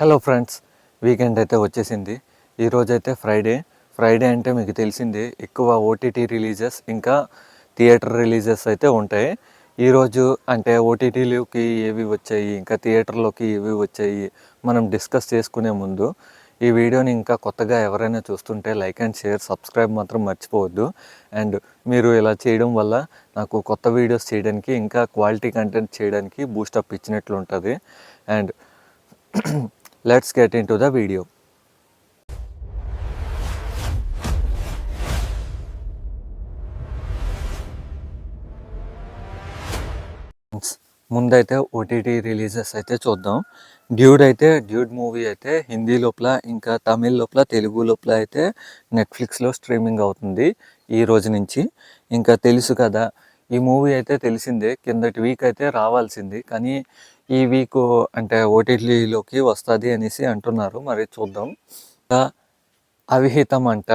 Hello friends weekend అయితే వచ్చేసింది. ఈరోజైతే ఫ్రైడే ఫ్రైడే అంటే మీకు తెలిసిందే ఎక్కువ ఓటీటీ రిలీజెస్ ఇంకా థియేటర్ రిలీజెస్ అయితే ఉంటాయి. ఈరోజు అంటే ఓటీటీలోకి ఏవి వచ్చాయి ఇంకా థియేటర్లోకి ఏవి వచ్చాయి మనం డిస్కస్ చేసుకునే ముందు ఈ వీడియోని ఇంకా కొత్తగా ఎవరైనా చూస్తుంటే లైక్ అండ్ షేర్ సబ్స్క్రైబ్ మాత్రం మర్చిపోవద్దు. అండ్ మీరు ఇలా చేయడం వల్ల నాకు కొత్త వీడియోస్ చేయడానికి ఇంకా క్వాలిటీ కంటెంట్ చేయడానికి బూస్టప్ ఇచ్చినట్లు ఉంటుంది and let's get into the video ముందైతే ఓటీటీ రిలీజెస్ అయితే చూద్దాం. డ్యూడ్ అయితే డ్యూడ్ మూవీ అయితే హిందీ లోపల ఇంకా తమిళ్ లోపల తెలుగు లోపల అయితే నెట్ఫ్లిక్స్లో స్ట్రీమింగ్ అవుతుంది ఈ రోజు నుంచి. ఇంకా తెలుసు కదా ఈ మూవీ అయితే తెలిసిందే కిందటి వీక్ అయితే రావాల్సింది. కానీ ఈ వీక్ అంటే ఓటీటీలోకి వస్తుంది అనేసి అంటున్నారు. మరి చూద్దాం. అవిహితం అంట.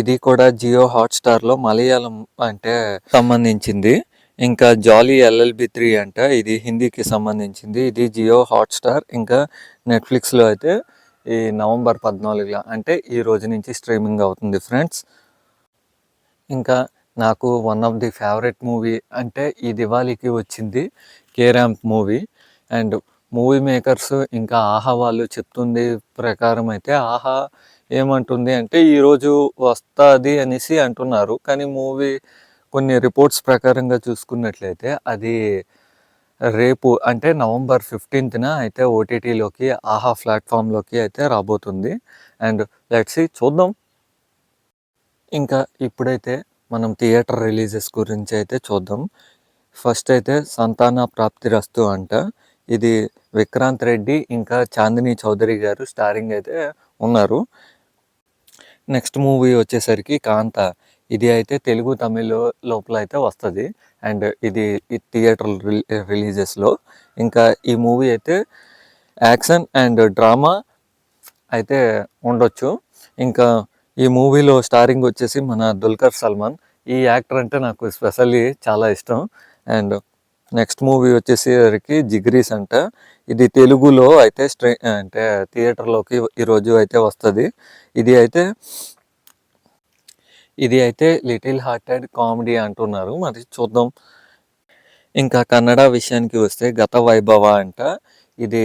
ఇది కూడా జియో హాట్స్టార్లో మలయాళం అంటే సంబంధించింది. ఇంకా జాలీ ఎల్ఎల్బి త్రీ అంట. ఇది హిందీకి సంబంధించింది. ఇది జియో హాట్స్టార్. ఇంకా నెట్ఫ్లిక్స్లో అయితే ఈ నవంబర్ పద్నాలుగులో అంటే ఈ రోజు నుంచి స్ట్రీమింగ్ అవుతుంది ఫ్రెండ్స్. ఇంకా నాకు one of the favourite movie అంటే ఈ దివాళీకి వచ్చింది. Ka movie. And movie makers ఇంకా ఆహా వాళ్ళు చెప్తుంది ప్రకారం అయితే ఆహా ఏమంటుంది అంటే ఈరోజు వస్తుంది అనేసి అంటున్నారు. కానీ మూవీ కొన్ని రిపోర్ట్స్ ప్రకారంగా చూసుకున్నట్లయితే అది రేపు అంటే నవంబర్ ఫిఫ్టీన్త్న అయితే ఓటీటీలోకి ఆహా ప్లాట్ఫామ్లోకి అయితే రాబోతుంది. అండ్ లెట్స్ చూద్దాం. ఇంకా ఇప్పుడైతే మనం థియేటర్ రిలీజెస్ గురించి అయితే చూద్దాం. ఫస్ట్ అయితే సంతాన ప్రాప్తి రస్తు అంట. ఇది విక్రాంత్ రెడ్డి ఇంకా చాందిని చౌదరి గారు స్టారింగ్ అయితే ఉన్నారు. నెక్స్ట్ మూవీ వచ్చేసరికి కాంత. ఇది అయితే తెలుగు తమిళ్ లోపల అయితే వస్తుంది. అండ్ ఇది థియేటర్ రిలీజెస్లో ఇంకా ఈ మూవీ అయితే యాక్షన్ అండ్ డ్రామా అయితే ఉండొచ్చు. ఇంకా ఈ మూవీలో స్టారింగ్ వచ్చేసి మన దుల్కర్ సల్మాన్. ఈ యాక్టర్ అంటే నాకు స్పెషల్లీ చాలా ఇష్టం. అండ్ నెక్స్ట్ మూవీ వచ్చేసరికి జిగ్రీస్ అంట ఇది తెలుగులో అయితే స్ట్రీ అంటే థియేటర్లోకి ఈరోజు అయితే వస్తుంది. ఇది అయితే ఇది అయితే లిటిల్ హార్టెడ్ కామెడీ అంటున్నారు. మరి చూద్దాం. ఇంకా కన్నడ విషయానికి వస్తే గత వైభవ అంట. ఇది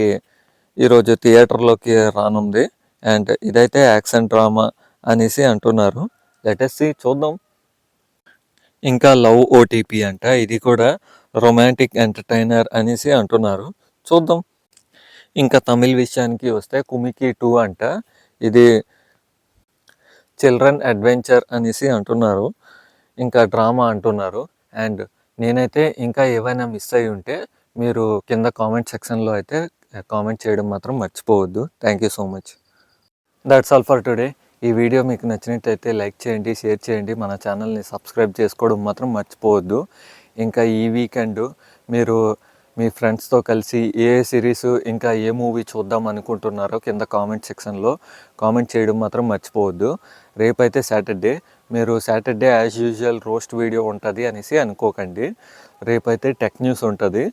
ఈరోజు థియేటర్లోకి రానుంది. అండ్ ఇదైతే యాక్షన్ డ్రామా అనేసి అంటున్నారు. లెటెస్ట్ చూద్దాం. ఇంకా లవ్ ఓటీపీ అంట. ఇది కూడా రొమాంటిక్ ఎంటర్టైనర్ అనేసి అంటున్నారు. చూద్దాం. ఇంకా తమిళ్ విషయానికి వస్తే కుమికి టూ అంట. ఇది చిల్డ్రన్ అడ్వెంచర్ అనేసి అంటున్నారు. ఇంకా డ్రామా అంటున్నారు. అండ్ నేనైతే ఇంకా ఏవైనా మిస్ అయి ఉంటే మీరు కింద కామెంట్ సెక్షన్లో అయితే కామెంట్ చేయడం మాత్రం మర్చిపోవద్దు. Thank you so much that's all for today ఈ వీడియో మీకు నచ్చినట్టయితే లైక్ చేయండి షేర్ చేయండి. మన ఛానల్ని సబ్స్క్రైబ్ చేసుకోవడం మాత్రం మర్చిపోవద్దు. ఇంకా ఈ వీకెండ్ మీరు మీ ఫ్రెండ్స్తో కలిసి ఏ సిరీస్ ఇంకా ఏ మూవీ చూద్దాం అనుకుంటున్నారో కింద కామెంట్ సెక్షన్లో కామెంట్ చేయడం మాత్రం మర్చిపోవద్దు. రేపైతే సాటర్డే మీరు Saturday as usual roast video ఉంటుంది అనేసి అనుకోకండి. రేపైతే టెక్ న్యూస్ ఉంటుంది.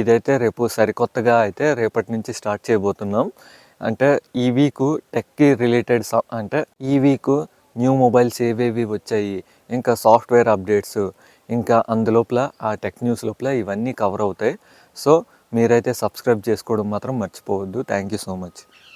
ఇదైతే రేపు సరికొత్తగా అయితే రేపటి నుంచి స్టార్ట్ చేయబోతున్నాం. అంటే ఈ వీక్ టెక్కి రిలేటెడ్ అంటే ఈ వీక్ న్యూ మొబైల్స్ ఏవేవి వచ్చాయి ఇంకా సాఫ్ట్వేర్ అప్డేట్స్ ఇంకా అందులోపల ఆ టెక్ న్యూస్ లోపల ఇవన్నీ కవర్ అవుతాయి. సో మీరైతే సబ్స్క్రైబ్ చేసుకోవడం మాత్రం మర్చిపోవద్దు. Thank you so much.